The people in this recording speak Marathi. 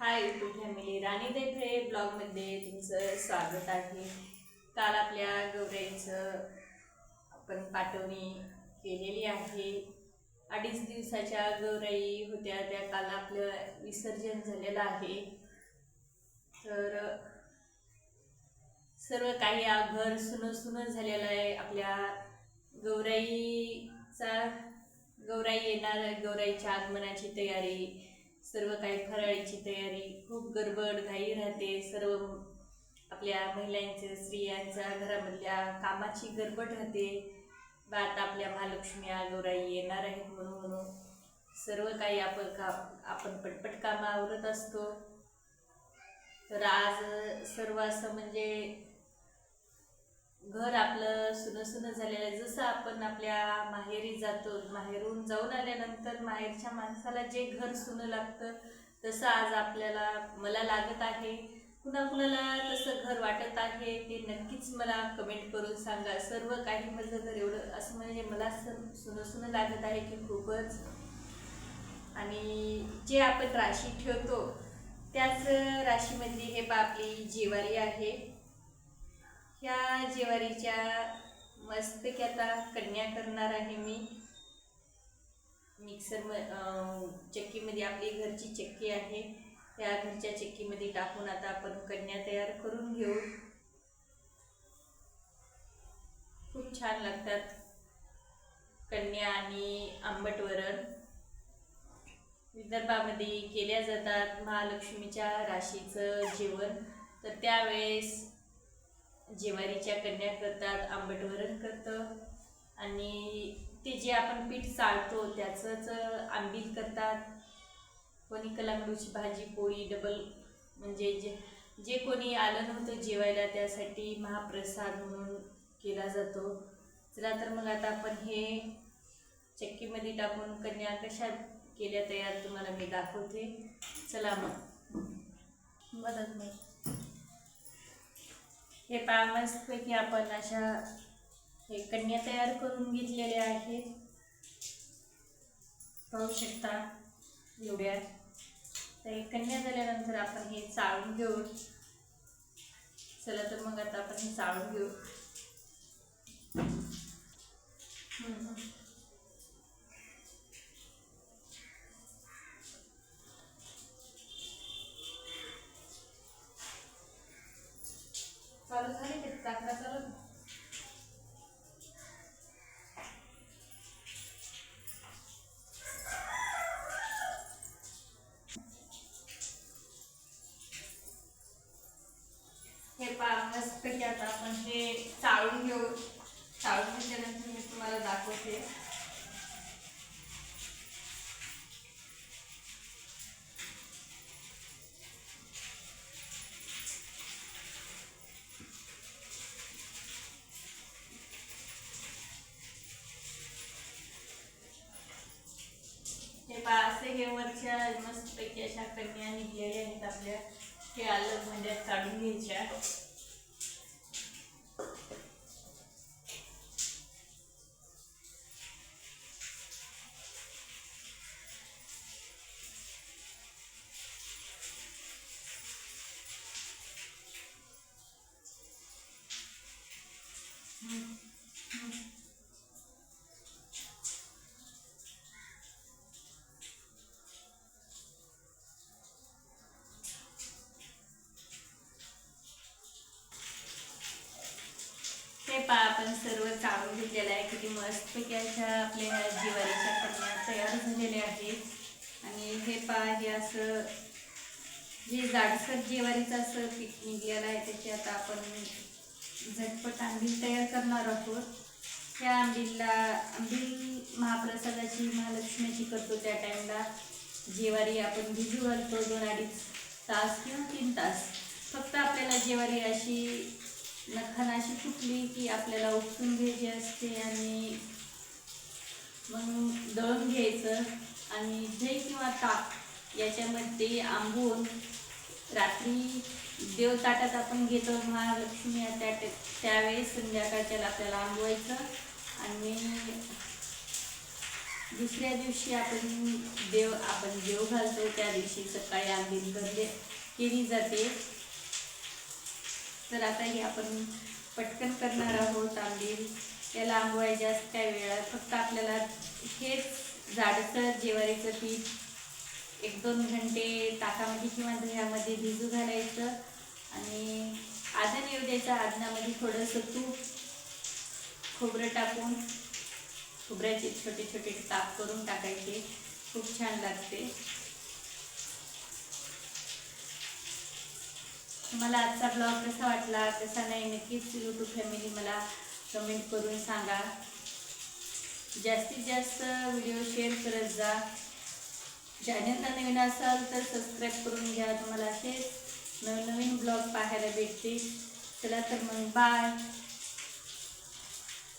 हाय यूट्यूब फॅमिली राणी देठळे ब्लॉगमध्ये तुमचं स्वागत आहे. काल आपल्या गौराईचं आपण पाठवणी केलेली आहे. अडीच दिवसाच्या गौराई होत्या त्या काल आपलं विसर्जन झालेलं आहे. तर सर्व काही घर सुनं सुनं झालेलं आहे. आपल्या गौराईचा गौराई येणार गौराईच्या आगमनाची तयारी सर्व काही फराळीची तयारी खूप गडबड घाई राहते. सर्व आपल्या महिलांच्या स्त्रियांच्या घरामधल्या कामाची गडबड राहते. बा आता आपल्या महालक्ष्मी आगोराई येणार आहेत म्हणून म्हणून. सर्व काही आपण का आपण पटपट कामं आवरत असतो. तर आज सर्व असं म्हणजे घर आपलं सुनं सुनं झालेलं आहे. जसं आपण आपल्या माहेरी जातो माहेरून जाऊन आल्यानंतर माहेरच्या माणसाला जे घर सुनं लागतं तसं आज आपल्याला मला लागत आहे. पुन्हा कुणाला तसं घर वाटत आहे ते नक्कीच मला कमेंट करून सांगा. सर्व काही माझं घर एवढं असं म्हणजे मला सुनं सुनं लागत आहे की खूपच. आणि जे आपण राशी ठेवतो त्याच राशीमधली हे बा आपली जेवारी आहे. ह्या जेवारीच्या मस्तपैकी आता कन्या करणार आहे मी. मिक्सर म चक्कीमध्ये आपली घरची चक्की आहे. त्या घरच्या चक्कीमध्ये टाकून आता आपण कन्या तयार करून घेऊ. खूप छान लागतात कन्या आणि आंबट वरण. विदर्भामध्ये केल्या जातात महालक्ष्मीच्या राशीचं जेवण. तर त्यावेळेस जेवारीच्या कन्या करतात आंबट वरण करतं. आणि ते जे आपण पीठ चाळतो त्याचंच आंबील करतात. कोणी कलांगडूची भाजी पोळी डबल म्हणजे जे जे कोणी आलं नव्हतं जेवायला त्यासाठी महाप्रसाद म्हणून केला जातो. चला तर मग आता आपण हे चक्कीमध्ये टाकून कन्या कशा केल्या तयार तुम्हाला मी दाखवते. चला मग. मदत नाही. हे पहा मस्तपैकी आपण अशा हे कन्या तयार करून घेतलेल्या आहेत. पाहू शकता एवढ्या. तर हे कन्या झाल्यानंतर आपण हे चाळून घेऊ. चला तर मग आता आपण हे चाळून घेऊ. हे पहा आता आपण हे चाळून घेऊ चाळून घेतल्यानंतर मी तुम्हाला दाखवते. हे पहा असे हे वरच्या मस्तपैकी अशा कन्या निघलेल्या आहेत आपल्या. हे अलग म्हणजे काढून घ्यायच्या. आपण सर्व काढून घेतलेलं आहे. किती मस्तपैकी अशा आपल्या ह्या जिवारीच्या कन्या तयार झालेल्या आहेत. आणि हे पहा हे असं जे जाडसर जिवारीचं असं पीक निघलेलं आहे. त्याची आता आपण झटपट आंबील तयार करणार आहोत. त्या आंबीलला आंबील महाप्रसादाची महालक्ष्मीची करतो त्या टाईमला जेवारी आपण भिजू घालतो दोन अडीच तास किंवा तीन तास. फक्त आपल्याला जेवारी अशी नखान अशी फुटली की आपल्याला उपसून घ्यायची असते आणि मग दळून घ्यायचं आणि दही किंवा ताक याच्यामध्ये आंबून रात्री देवताटात आपण घेतो महालक्ष्मी त्या त्यावेळेस संध्याकाळच्याला आपल्याला आंबवायचं आणि दुसऱ्या दिवशी आपण देव आपण देव घालतो. त्या दिवशी सकाळी आंबील भरले केली जाते. तर आता हे आपण पटकन करणार आहोत आंबील त्याला आंबवाय जास्त काय वेळ फक्त आपल्याला हेच जाडसर जेवारीचं पीठ एक दोन घंटे ताकामध्ये किंवा दह्यामध्ये भिजू घालायचं. आणि आदन येऊ द्यायचं आदनामध्ये थोडंसं तूप खोबरं टाकून खोबऱ्याचे छोटे छोटे ताप करून टाकायचे. खूप छान लागते. मला आजचा ब्लॉग कसा वाटला कसा नाही नक्कीच यूट्यूब फॅमिली मला कमेंट करून सांगा. जास्तीत जास्त व्हिडिओ शेअर करत जा. चॅनलला नवीन असाल तर सबस्क्राईब करून घ्या. तुम्हाला असे नवनवीन ब्लॉग पाहायला भेटते चला तर मग बाय.